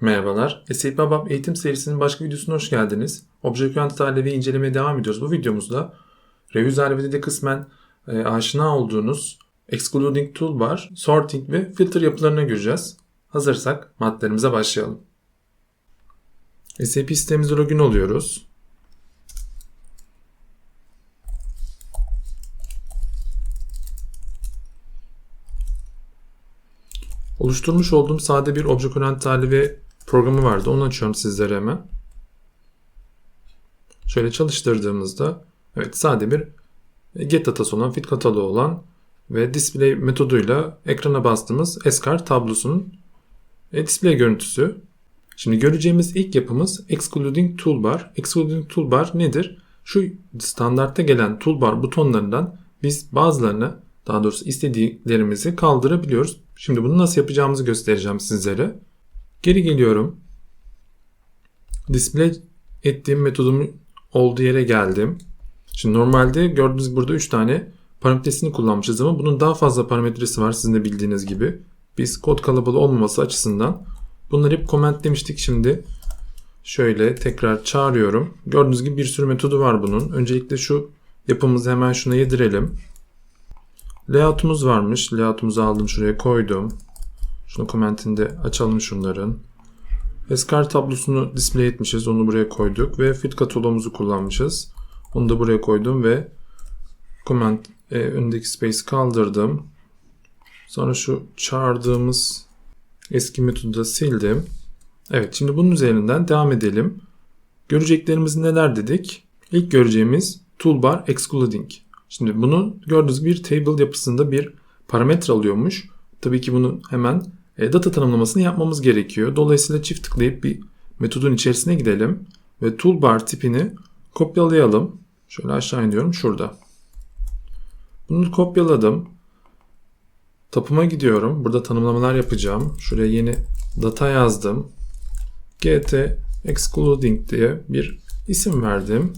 Merhabalar. SAP ABAP eğitim serisinin başka videosuna hoş geldiniz. Object Oriented Alevi incelemeye devam ediyoruz. Bu videomuzda Reuse Alevi'de kısmen e, aşina olduğunuz Excluding Toolbar, Sorting ve Filter yapılarına göreceğiz. Hazırsak maddelerimize başlayalım. SAP sistemimize login oluyoruz. Oluşturmuş olduğum sade bir Object Oriented Alevi programı vardı. Onu açıyorum sizlere hemen. Şöyle çalıştırdığımızda evet sade bir get datası olan, fit kataloğu olan ve display metoduyla ekrana bastığımız eskar tablosunun e, display görüntüsü. Şimdi göreceğimiz ilk yapımız Excluding Toolbar. Excluding Toolbar nedir? Şu standartta gelen toolbar butonlarından biz bazılarını daha doğrusu istediklerimizi kaldırabiliyoruz. Şimdi bunu nasıl yapacağımızı göstereceğim sizlere. Geri geliyorum. Display ettiğim metodumun olduğu yere geldim. Şimdi normalde gördüğünüz burada 3 tane parametresini kullanmışız ama bunun daha fazla parametresi var sizin de bildiğiniz gibi. Biz kod kalabalığı olmaması açısından bunları hep comment demiştik şimdi. Şöyle tekrar çağırıyorum. Gördüğünüz gibi bir sürü metodu var bunun. Öncelikle şu yapımızı hemen şuna yedirelim. Layout'umuz varmış. Layout'umuzu aldım şuraya koydum. Şunu comment'inde açalım şunların. Eskar tablosunu display etmişiz. Onu buraya koyduk. Ve fit kataloğumuzu kullanmışız. Onu da buraya koydum ve comment e, önündeki space kaldırdım. Sonra şu çağırdığımız eski metodu da sildim. Evet şimdi bunun üzerinden devam edelim. Göreceklerimiz neler dedik? İlk göreceğimiz toolbar excluding. Şimdi bunu gördüğünüz bir table yapısında bir parametre alıyormuş. Tabii ki bunu hemen data tanımlamasını yapmamız gerekiyor. Dolayısıyla çift tıklayıp bir metodun içerisine gidelim ve toolbar tipini kopyalayalım. Şöyle aşağı iniyorum şurada. Bunu kopyaladım. Tapıma gidiyorum. Burada tanımlamalar yapacağım. Şuraya yeni data yazdım. gt excluding diye bir isim verdim.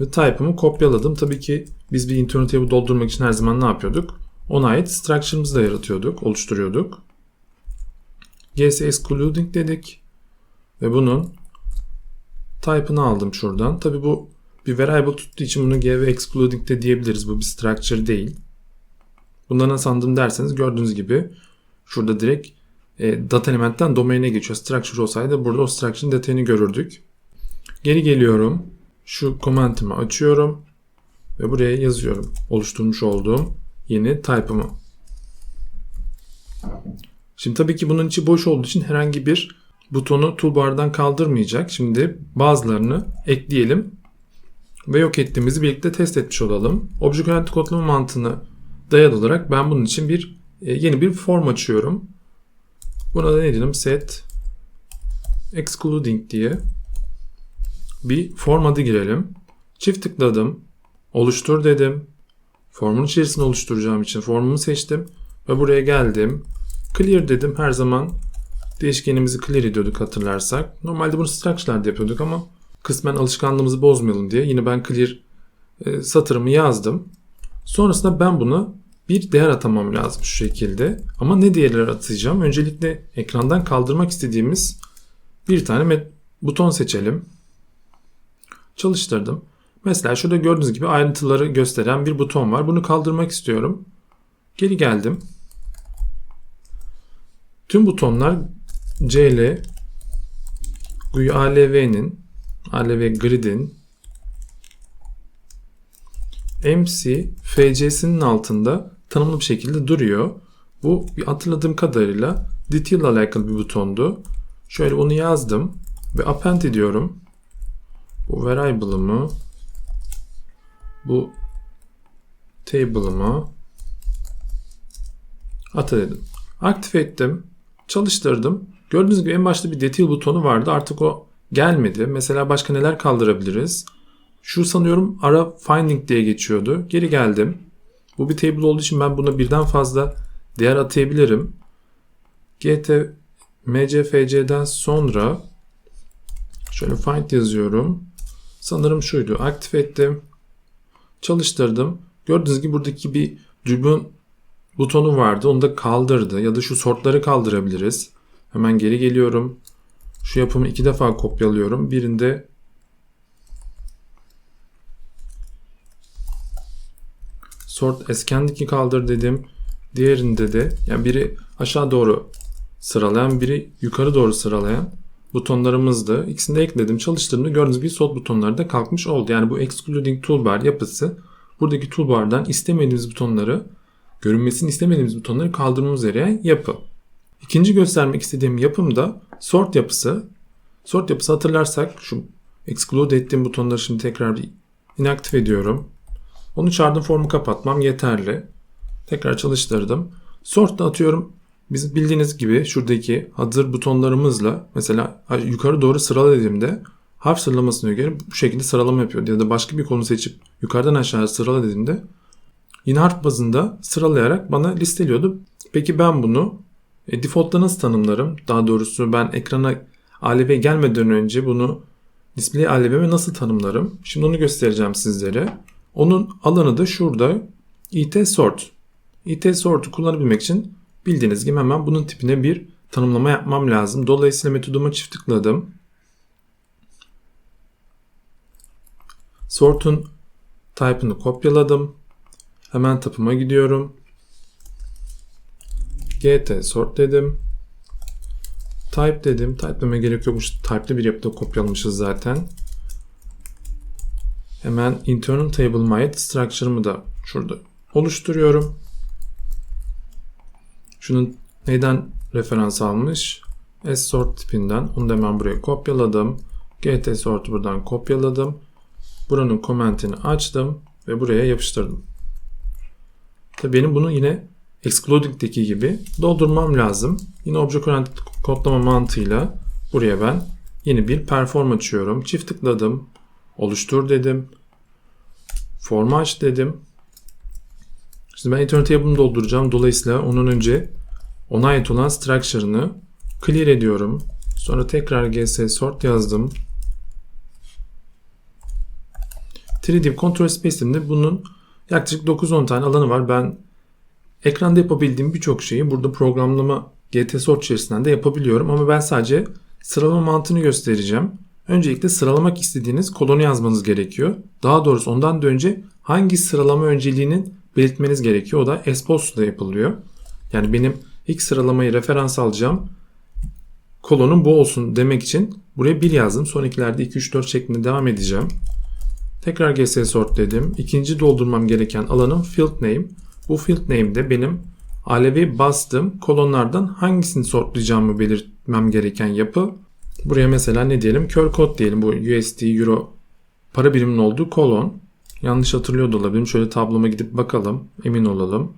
Ve type'ımı kopyaladım. Tabii ki biz bir internal table doldurmak için her zaman ne yapıyorduk? Ona ait structure'ımızı da yaratıyorduk, oluşturuyorduk. gs excluding dedik. Ve bunun type'ını aldım şuradan. Tabii bu bir variable tuttuğu için bunu gv excluding de diyebiliriz. Bu bir structure değil. Bundan nasıl anladım derseniz gördüğünüz gibi şurada direkt e, data elementten domain'e geçiyor. Structure olsaydı burada o structure'ın detayını görürdük. Geri geliyorum. Şu comment'imi açıyorum ve buraya yazıyorum. Oluşturmuş olduğum yeni type'ımı. Şimdi tabii ki bunun içi boş olduğu için herhangi bir butonu toolbar'dan kaldırmayacak. Şimdi bazılarını ekleyelim ve yok ettiğimizi birlikte test etmiş olalım. Object Oriented kodlama mantığını dayalı olarak ben bunun için bir e, yeni bir form açıyorum. Buna da ne diyelim? Set excluding diye bir form adı girelim. Çift tıkladım. Oluştur dedim. Formun içerisinde oluşturacağım için formumu seçtim. Ve buraya geldim. Clear dedim. Her zaman değişkenimizi clear ediyorduk hatırlarsak. Normalde bunu structure'larda yapıyorduk ama kısmen alışkanlığımızı bozmayalım diye yine ben clear e, satırımı yazdım. Sonrasında ben bunu bir değer atamam lazım şu şekilde. Ama ne değerler atacağım? Öncelikle ekrandan kaldırmak istediğimiz bir tane buton seçelim. Çalıştırdım. Mesela şurada gördüğünüz gibi ayrıntıları gösteren bir buton var. Bunu kaldırmak istiyorum. Geri geldim. Tüm butonlar CL GUI ALV'nin ALV Grid'in MC FC'sinin altında tanımlı bir şekilde duruyor. Bu hatırladığım kadarıyla detail alakalı bir butondu. Şöyle onu yazdım ve append ediyorum. Bu variable'ımı bu table'ımı ata dedim. Aktif ettim. Çalıştırdım. Gördüğünüz gibi en başta bir detail butonu vardı. Artık o gelmedi. Mesela başka neler kaldırabiliriz? Şu sanıyorum ara finding diye geçiyordu. Geri geldim. Bu bir table olduğu için ben buna birden fazla değer atayabilirim. gt mcfc'den sonra şöyle find yazıyorum. Sanırım şuydu. Aktif ettim. Çalıştırdım. Gördüğünüz gibi buradaki bir dürbün butonu vardı. Onu da kaldırdı. Ya da şu sortları kaldırabiliriz. Hemen geri geliyorum. Şu yapımı iki defa kopyalıyorum. Birinde sort eskendiki kaldır dedim. Diğerinde de yani biri aşağı doğru sıralayan biri yukarı doğru sıralayan butonlarımızdı. İkisini de ekledim. Çalıştırdığımda gördüğünüz gibi sol butonları da kalkmış oldu. Yani bu excluding toolbar yapısı buradaki toolbar'dan istemediğimiz butonları görünmesini istemediğimiz butonları kaldırmamız yarayan yapı. İkinci göstermek istediğim yapım da sort yapısı. Sort yapısı hatırlarsak şu exclude ettiğim butonları şimdi tekrar bir inaktif ediyorum. Onu çağırdım formu kapatmam yeterli. Tekrar çalıştırdım. Sort da atıyorum biz bildiğiniz gibi şuradaki hazır butonlarımızla mesela yukarı doğru sırala dediğimde harf sıralamasına göre bu şekilde sıralama yapıyor. Ya da başka bir konu seçip yukarıdan aşağı sırala dediğimde yine harf bazında sıralayarak bana listeliyordu. Peki ben bunu e, default'ta nasıl tanımlarım? Daha doğrusu ben ekrana ALV gelmeden önce bunu display ALV'me nasıl tanımlarım? Şimdi onu göstereceğim sizlere. Onun alanı da şurada it sort. it sort'u kullanabilmek için bildiğiniz gibi hemen bunun tipine bir tanımlama yapmam lazım. Dolayısıyla metoduma çift tıkladım. Sort'un type'ını kopyaladım. Hemen tapıma gidiyorum. gt sort dedim. Type dedim. Type deme gerek yokmuş. Type'li bir yapıda kopyalamışız zaten. Hemen internal table my structure'ımı da şurada oluşturuyorum. Şunun neyden referans almış? S-sort tipinden. Onu da hemen buraya kopyaladım. gt sort'u buradan kopyaladım. Buranın komentini açtım ve buraya yapıştırdım. Tabii benim bunu yine excluding'deki gibi doldurmam lazım. Yine object oriented kodlama mantığıyla buraya ben yeni bir perform açıyorum. Çift tıkladım. Oluştur dedim. Formu aç dedim. Şimdi ben internal table'ımı dolduracağım. Dolayısıyla onun önce ona ait olan structure'ını clear ediyorum. Sonra tekrar gs sort yazdım. 3D Control Space'imde bunun yaklaşık 9-10 tane alanı var. Ben ekranda yapabildiğim birçok şeyi burada programlama GT Sort içerisinden de yapabiliyorum. Ama ben sadece sıralama mantığını göstereceğim. Öncelikle sıralamak istediğiniz kolonu yazmanız gerekiyor. Daha doğrusu ondan da önce hangi sıralama önceliğinin belirtmeniz gerekiyor. O da esposa yapılıyor. Yani benim ilk sıralamayı referans alacağım. Kolonun bu olsun demek için buraya 1 yazdım. Sonrakilerde 2, 3, 4 şeklinde devam edeceğim. Tekrar gs sort dedim. İkinci doldurmam gereken alanım field name. Bu field name'de benim alevi bastığım kolonlardan hangisini sortlayacağımı belirtmem gereken yapı. Buraya mesela ne diyelim? Kör kod diyelim. Bu USD, Euro para biriminin olduğu kolon. Yanlış hatırlıyor da olabilirim. Şöyle tabloma gidip bakalım. Emin olalım.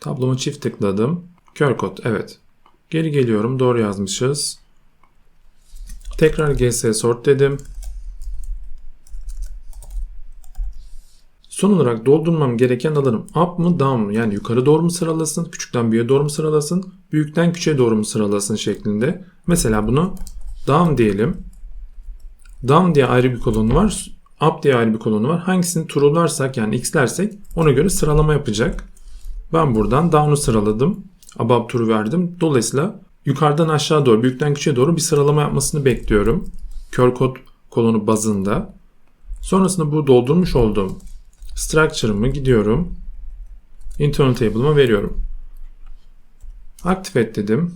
Tabloma çift tıkladım. Kör kod. Evet. Geri geliyorum. Doğru yazmışız. Tekrar gs sort dedim. Son olarak doldurmam gereken alanım up mı down mı? Yani yukarı doğru mu sıralasın, küçükten büyüğe doğru mu sıralasın, büyükten küçüğe doğru mu sıralasın şeklinde. Mesela bunu down diyelim. Down diye ayrı bir kolonu var. Up diye ayrı bir kolonu var. Hangisini true'larsak yani x'lersek ona göre sıralama yapacak. Ben buradan down'u sıraladım. Above true verdim. Dolayısıyla yukarıdan aşağı doğru, büyükten küçüğe doğru bir sıralama yapmasını bekliyorum. Kör kod kolonu bazında. Sonrasında bu doldurmuş olduğum structure'ımı gidiyorum. Internal table'ıma veriyorum. Aktif et dedim.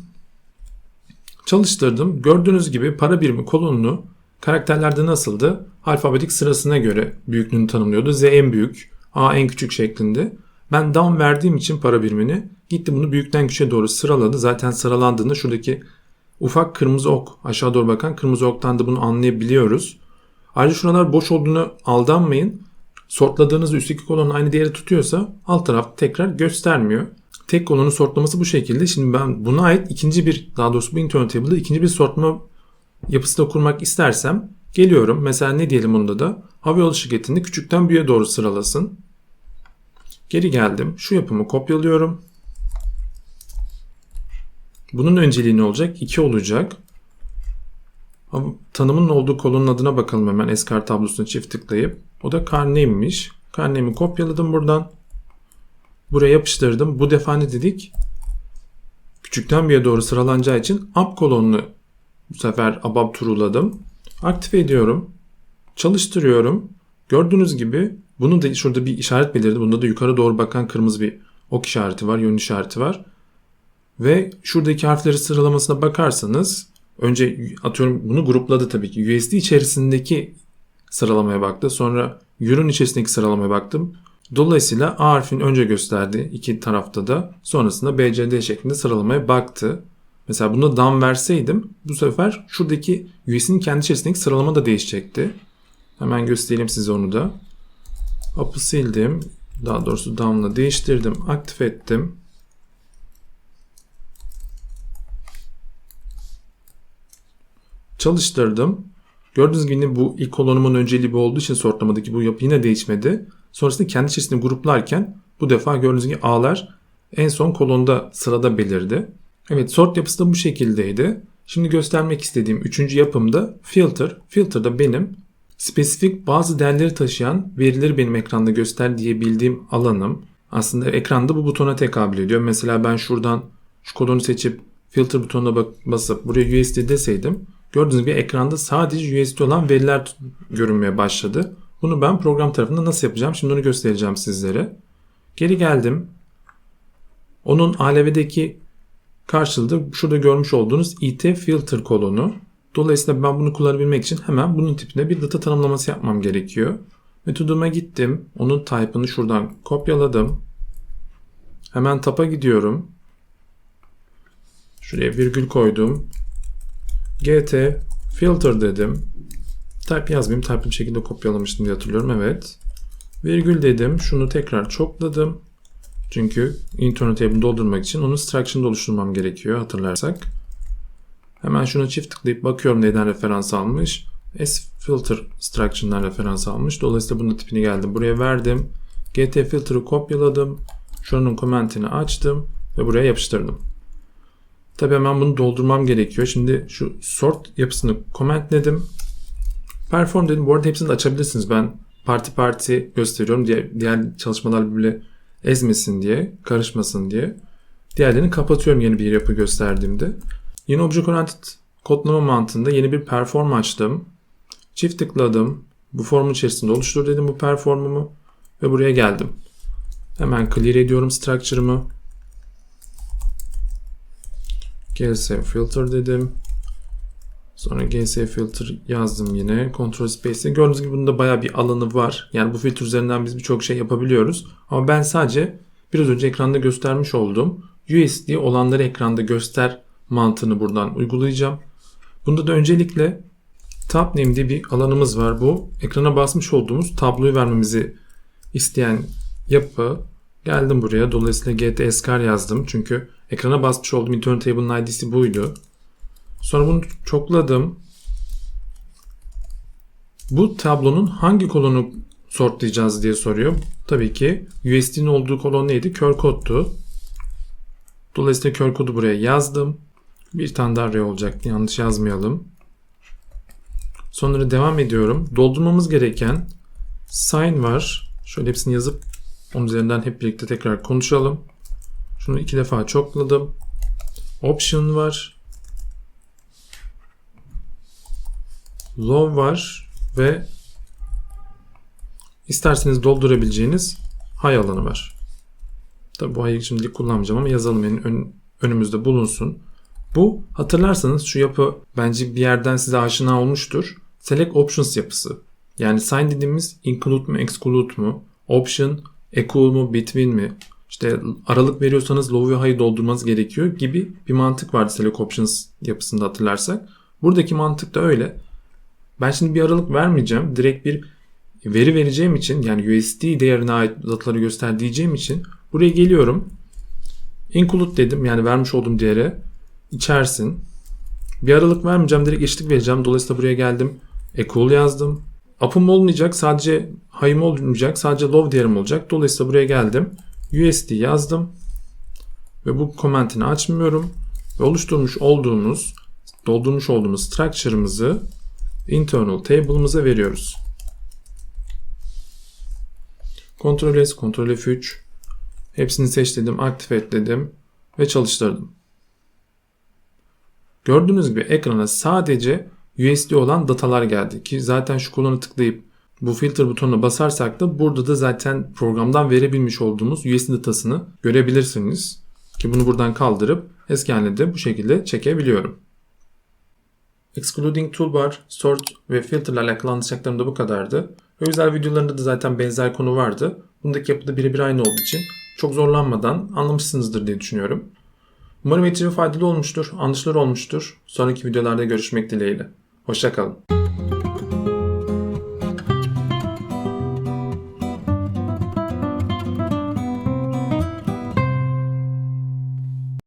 Çalıştırdım. Gördüğünüz gibi para birimi kolonunu karakterlerde nasıldı? Alfabetik sırasına göre büyüklüğünü tanımlıyordu. Z en büyük, A en küçük şeklinde. Ben down verdiğim için para birimini gitti bunu büyükten küçüğe doğru sıraladı. Zaten sıralandığında şuradaki ufak kırmızı ok aşağı doğru bakan kırmızı oktan da bunu anlayabiliyoruz. Ayrıca şuralar boş olduğunu aldanmayın. Sortladığınız üstteki kolonun aynı değeri tutuyorsa alt taraf tekrar göstermiyor. Tek kolonun sortlaması bu şekilde. Şimdi ben buna ait ikinci bir daha doğrusu bu internal table'da ikinci bir sortlama yapısı da kurmak istersem geliyorum. Mesela ne diyelim onda da havayolu şirketini küçükten büyüğe doğru sıralasın. Geri geldim. Şu yapımı kopyalıyorum. Bunun önceliği ne olacak? 2 olacak. Tanımın olduğu kolonun adına bakalım hemen eskar tablosuna çift tıklayıp. O da karneymiş. Karnemi kopyaladım buradan. Buraya yapıştırdım. Bu defa ne dedik? küçükten büyüğe doğru sıralanacağı için up kolonunu bu sefer above true'ladım. Aktif ediyorum. Çalıştırıyorum. Gördüğünüz gibi bunu da şurada bir işaret belirdi. Bunda da yukarı doğru bakan kırmızı bir ok işareti var, yön işareti var. Ve şuradaki harfleri sıralamasına bakarsanız önce atıyorum bunu grupladı tabii ki. USD içerisindeki sıralamaya baktı. Sonra Euro'nun içerisindeki sıralamaya baktım. Dolayısıyla A harfini önce gösterdi iki tarafta da. Sonrasında BCD şeklinde sıralamaya baktı. Mesela bunda down verseydim bu sefer şuradaki USD'nin kendi içerisindeki sıralama da değişecekti. Hemen göstereyim size onu da. Up'ı sildim. Daha doğrusu down'la değiştirdim. Aktif ettim. Çalıştırdım. Gördüğünüz gibi bu ilk kolonumun önceliği bu olduğu için sortlamadaki bu yapı yine değişmedi. Sonrasında kendi içerisinde gruplarken bu defa gördüğünüz gibi A'lar en son kolonda sırada belirdi. Evet sort yapısı da bu şekildeydi. Şimdi göstermek istediğim üçüncü yapımda filter. Filter da benim spesifik bazı değerleri taşıyan verileri benim ekranda göster diyebildiğim alanım. Aslında ekranda bu butona tekabül ediyor. Mesela ben şuradan şu kolonu seçip filter butonuna basıp buraya USD deseydim gördüğünüz gibi ekranda sadece USD olan veriler görünmeye başladı. Bunu ben program tarafında nasıl yapacağım? Şimdi onu göstereceğim sizlere. Geri geldim. Onun ALV'deki karşılığı şurada görmüş olduğunuz IT filter kolonu. Dolayısıyla ben bunu kullanabilmek için hemen bunun tipinde bir data tanımlaması yapmam gerekiyor. Metoduma gittim. Onun type'ını şuradan kopyaladım. Hemen tapa gidiyorum. Şuraya virgül koydum. gt filter dedim. Type yazmayayım. Type'lı bir şekilde kopyalamıştım diye hatırlıyorum. Evet. Virgül dedim. Şunu tekrar çokladım. Çünkü internal table'ı doldurmak için onun structure'ını oluşturmam gerekiyor hatırlarsak. Hemen şuna çift tıklayıp bakıyorum neden referans almış. S filter structure'dan referans almış. Dolayısıyla bunun tipini geldim. Buraya verdim. GT filter'ı kopyaladım. Şunun comment'ini açtım ve buraya yapıştırdım. Tabii hemen bunu doldurmam gerekiyor. Şimdi şu sort yapısını commentledim. Perform dedim. Bu arada hepsini de açabilirsiniz. Ben parti parti gösteriyorum. Diğer, diğer çalışmalar böyle ezmesin diye, karışmasın diye. Diğerlerini kapatıyorum yeni bir yapı gösterdiğimde. Yeni Object Oriented kodlama mantığında yeni bir perform açtım. Çift tıkladım. Bu formun içerisinde oluştur dedim bu performumu ve buraya geldim. Hemen clear ediyorum structure'ımı. GS filter dedim. Sonra GS filter yazdım yine. Control Space'e. Gördüğünüz gibi bunda baya bir alanı var. Yani bu filtre üzerinden biz birçok şey yapabiliyoruz. Ama ben sadece biraz önce ekranda göstermiş olduğum USD olanları ekranda göster mantığını buradan uygulayacağım. Bunda da öncelikle tab name diye bir alanımız var. Bu ekrana basmış olduğumuz tabloyu vermemizi isteyen yapı. Geldim buraya. Dolayısıyla gt skar yazdım. Çünkü ekrana basmış olduğum internal table'ın id'si buydu. Sonra bunu çokladım. Bu tablonun hangi kolonu sortlayacağız diye soruyor. Tabii ki USD'nin olduğu kolon neydi? Kör kodtu. Dolayısıyla kör kodu buraya yazdım. Bir tane daha array olacaktı. Yanlış yazmayalım. Sonra devam ediyorum. Doldurmamız gereken sign var. Şöyle hepsini yazıp onun üzerinden hep birlikte tekrar konuşalım. Şunu iki defa çokladım. Option var. Low var ve isterseniz doldurabileceğiniz high alanı var. Tabi bu high'ı şimdilik kullanmayacağım ama yazalım yani ön, önümüzde bulunsun. Bu hatırlarsanız şu yapı bence bir yerden size aşina olmuştur. Select Options yapısı. Yani sign dediğimiz include mu exclude mu? Option equal mu between mi? İşte aralık veriyorsanız low ve high doldurmanız gerekiyor gibi bir mantık vardı Select Options yapısında hatırlarsak. Buradaki mantık da öyle. Ben şimdi bir aralık vermeyeceğim. Direkt bir veri vereceğim için yani USD değerine ait dataları göster diyeceğim için buraya geliyorum. Include dedim yani vermiş olduğum değere içersin. Bir aralık vermeyeceğim. Direkt eşitlik vereceğim. Dolayısıyla buraya geldim. Equal yazdım. Up'ım olmayacak. Sadece high'ım olmayacak. Sadece low değerim olacak. Dolayısıyla buraya geldim. USD yazdım. Ve bu comment'ini açmıyorum. Ve oluşturmuş olduğumuz doldurmuş olduğumuz structure'ımızı internal table'ımıza veriyoruz. Ctrl S, Ctrl F3 hepsini seç dedim, aktif et dedim ve çalıştırdım. Gördüğünüz gibi ekrana sadece USD olan datalar geldi ki zaten şu kolona tıklayıp bu filter butonuna basarsak da burada da zaten programdan verebilmiş olduğumuz USD datasını görebilirsiniz. Ki bunu buradan kaldırıp eski haline de bu şekilde çekebiliyorum. Excluding Toolbar, Sort ve Filter ile alakalı anlatacaklarım da bu kadardı. Özel videolarında da zaten benzer konu vardı. Bundaki yapıda birebir aynı olduğu için çok zorlanmadan anlamışsınızdır diye düşünüyorum. Umarım eğitici ve faydalı olmuştur, anlaşılır olmuştur. Sonraki videolarda görüşmek dileğiyle. Hoşçakalın.